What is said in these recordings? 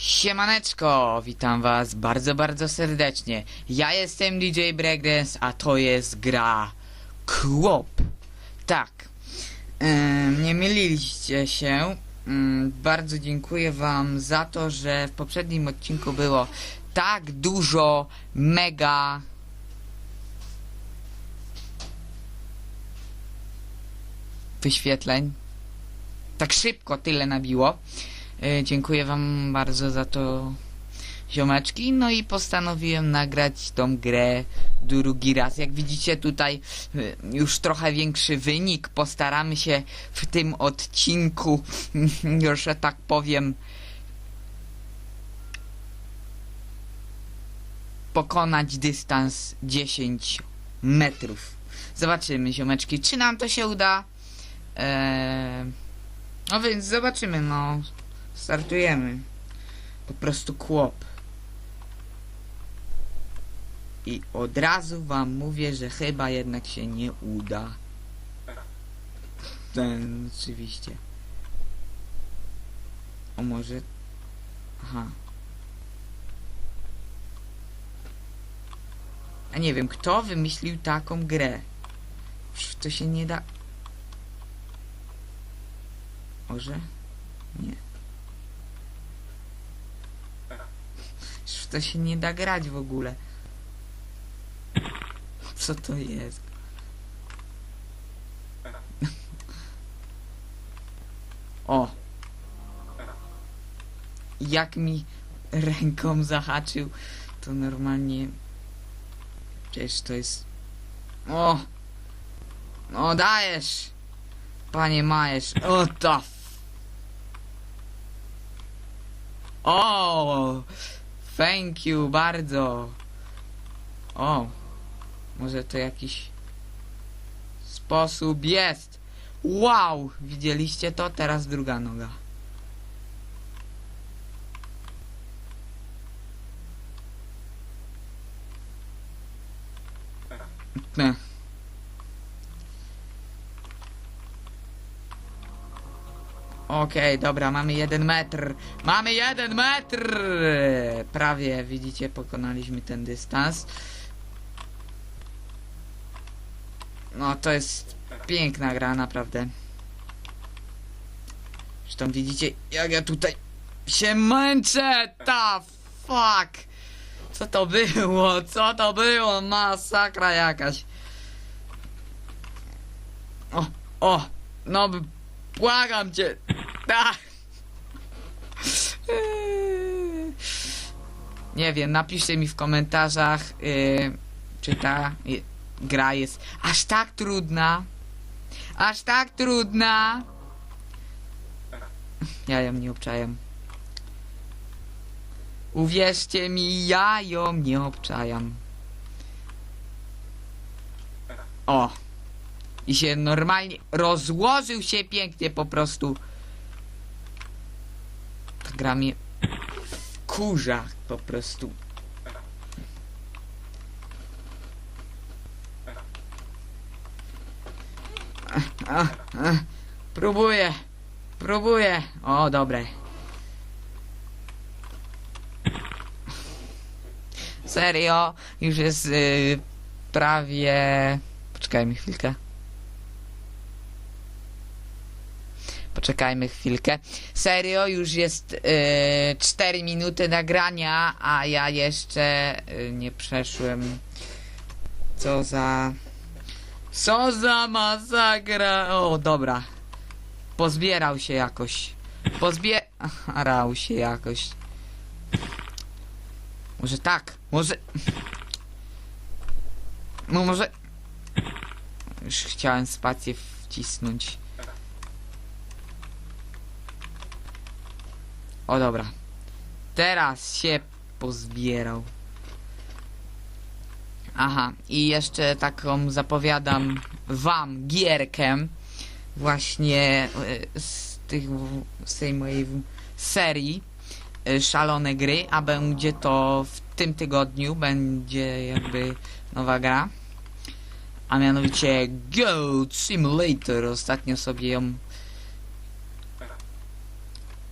Siemaneczko, witam was bardzo, bardzo serdecznie. Ja jestem DJ Breakdance, a to jest gra Kłop. Tak, Ym, nie myliliście się. Ym, bardzo dziękuję wam za to, że w poprzednim odcinku było tak dużo mega wyświetleń. Tak szybko tyle nabiło. E, Dziękuję wam bardzo za to ziomeczki. No i postanowiłem nagrać tą grę drugi raz. Jak widzicie tutaj e, już trochę większy wynik. Postaramy się w tym odcinku, że tak powiem, pokonać dystans 10 metrów. Zobaczymy ziomeczki, czy nam to się uda. Eee, no więc zobaczymy, no. Startujemy. Po prostu kłop. I od razu wam mówię, że chyba jednak się nie uda. Ten oczywiście. O może. Aha. A nie wiem, kto wymyślił taką grę. Przecież to się nie da. Może? Nie. W to się nie da grać w ogóle. Co to jest? O! Jak mi ręką zahaczył, to normalnie... Przecież to jest... O! No dajesz! Panie Majesz, o to. O! Thank you bardzo. O! Może to jakiś sposób jest. Wow! Widzieliście to? Teraz druga noga. Ne. Okej, dobra, mamy jeden metr. Mamy jeden metr! Prawie, widzicie, pokonaliśmy ten dystans. No, to jest piękna gra, naprawdę. Zresztą widzicie, jak ja tutaj się męczę! Ta fuck! Co to było? Co to było? Masakra jakaś. O, o, no błagam cię. Eee. Nie wiem, napiszcie mi w komentarzach, yy, czy ta gra jest aż tak trudna. Aż tak trudna. Ja ją nie obczajam. Uwierzcie mi, ja ją nie obczajam. O. I się normalnie rozłożył się pięknie po prostu. Gra mnie kurza po prostu. A, a, próbuję, próbuję. O, dobre. Serio, już jest y, prawie. Poczekajmy chwilkę. Poczekajmy chwilkę. Serio, już jest y, 4 minuty nagrania, a ja jeszcze y, nie przeszłem. Co za. Co za masakra! O, dobra. Pozbierał się jakoś. Pozbierał się jakoś. Może tak, może... No może... Już chciałem spację wcisnąć. O dobra. Teraz się pozbierał. Aha, i jeszcze taką zapowiadam wam gierkę właśnie e, z tych z tej mojej serii y, szalone gry, a będzie to w tym tygodniu, będzie jakby nowa gra. A mianowicie Goat Simulator. Ostatnio sobie ją.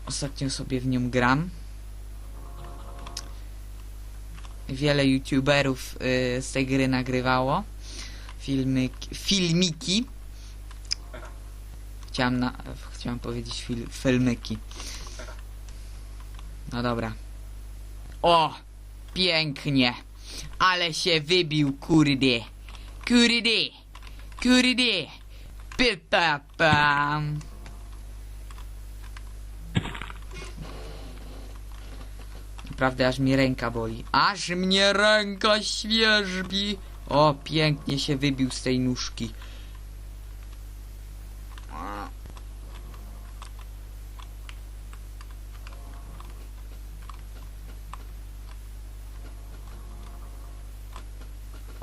Ostatnio sobie w nią gram. wiele youtuberów y, z tej gry nagrywało filmy, filmiki. Chciałem, na, chciałem powiedzieć fil, filmiki. No dobra. O! Pięknie. Ale się wybił, kurde. Kurde. Kurde. Pytapam. Naprawdę aż mi ręka boli. Aż mnie ręka świerzbi. O, pięknie się wybił z tej nóżki.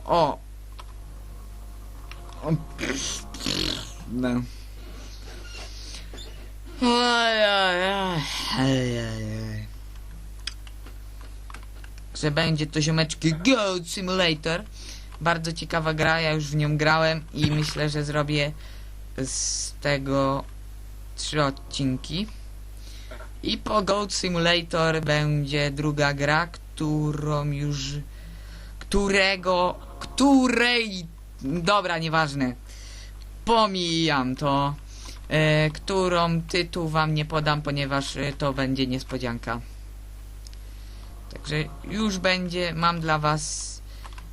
O. o. No. Oj, oj. Oj, oj, oj. Że będzie to ziomeczki Goat Simulator. Bardzo ciekawa gra, ja już w nią grałem i myślę, że zrobię z tego trzy odcinki. I po Goat Simulator będzie druga gra, którą już którego, której, dobra, nieważne, pomijam to, e, którą tytuł wam nie podam, ponieważ e, to będzie niespodzianka. Także już będzie, mam dla was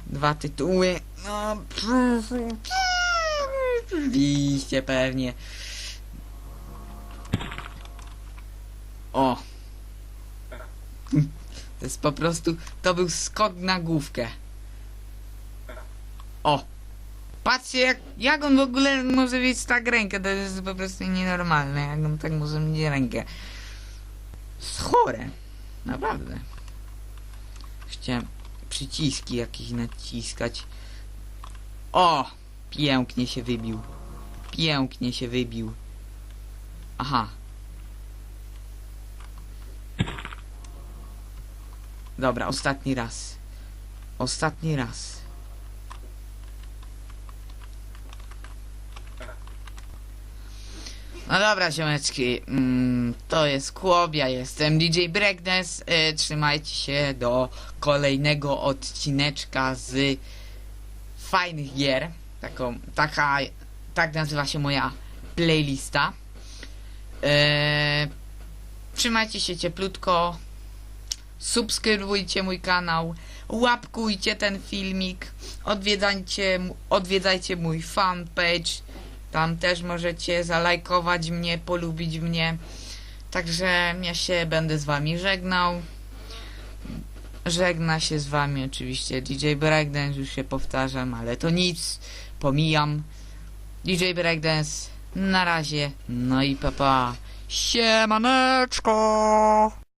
dwa tytuły. No, oczywiście, pewnie. O. To jest po prostu, to był skok na główkę. O! Patrzcie, jak, jak on w ogóle może mieć tak rękę, to jest po prostu nienormalne, jak on tak może mieć rękę. Jest chore. Naprawdę. Chciałem przyciski jakieś naciskać. O! Pięknie się wybił. Pięknie się wybił. Aha. Dobra, ostatni raz. Ostatni raz. Dobra, ziomeczki, mm, to jest Kłop, ja jestem DJ Breakdance, y, trzymajcie się do kolejnego odcineczka z fajnych gier, taką, taka, tak nazywa się moja playlista. Y, trzymajcie się cieplutko, subskrybujcie mój kanał, łapkujcie ten filmik, odwiedzajcie, odwiedzajcie mój fanpage, tam też możecie zalajkować mnie, polubić mnie. Także ja się będę z wami żegnał. Żegna się z wami oczywiście DJ Breakdance, już się powtarzam, ale to nic, pomijam. DJ Breakdance, na razie, no i papa. Siemaneczko!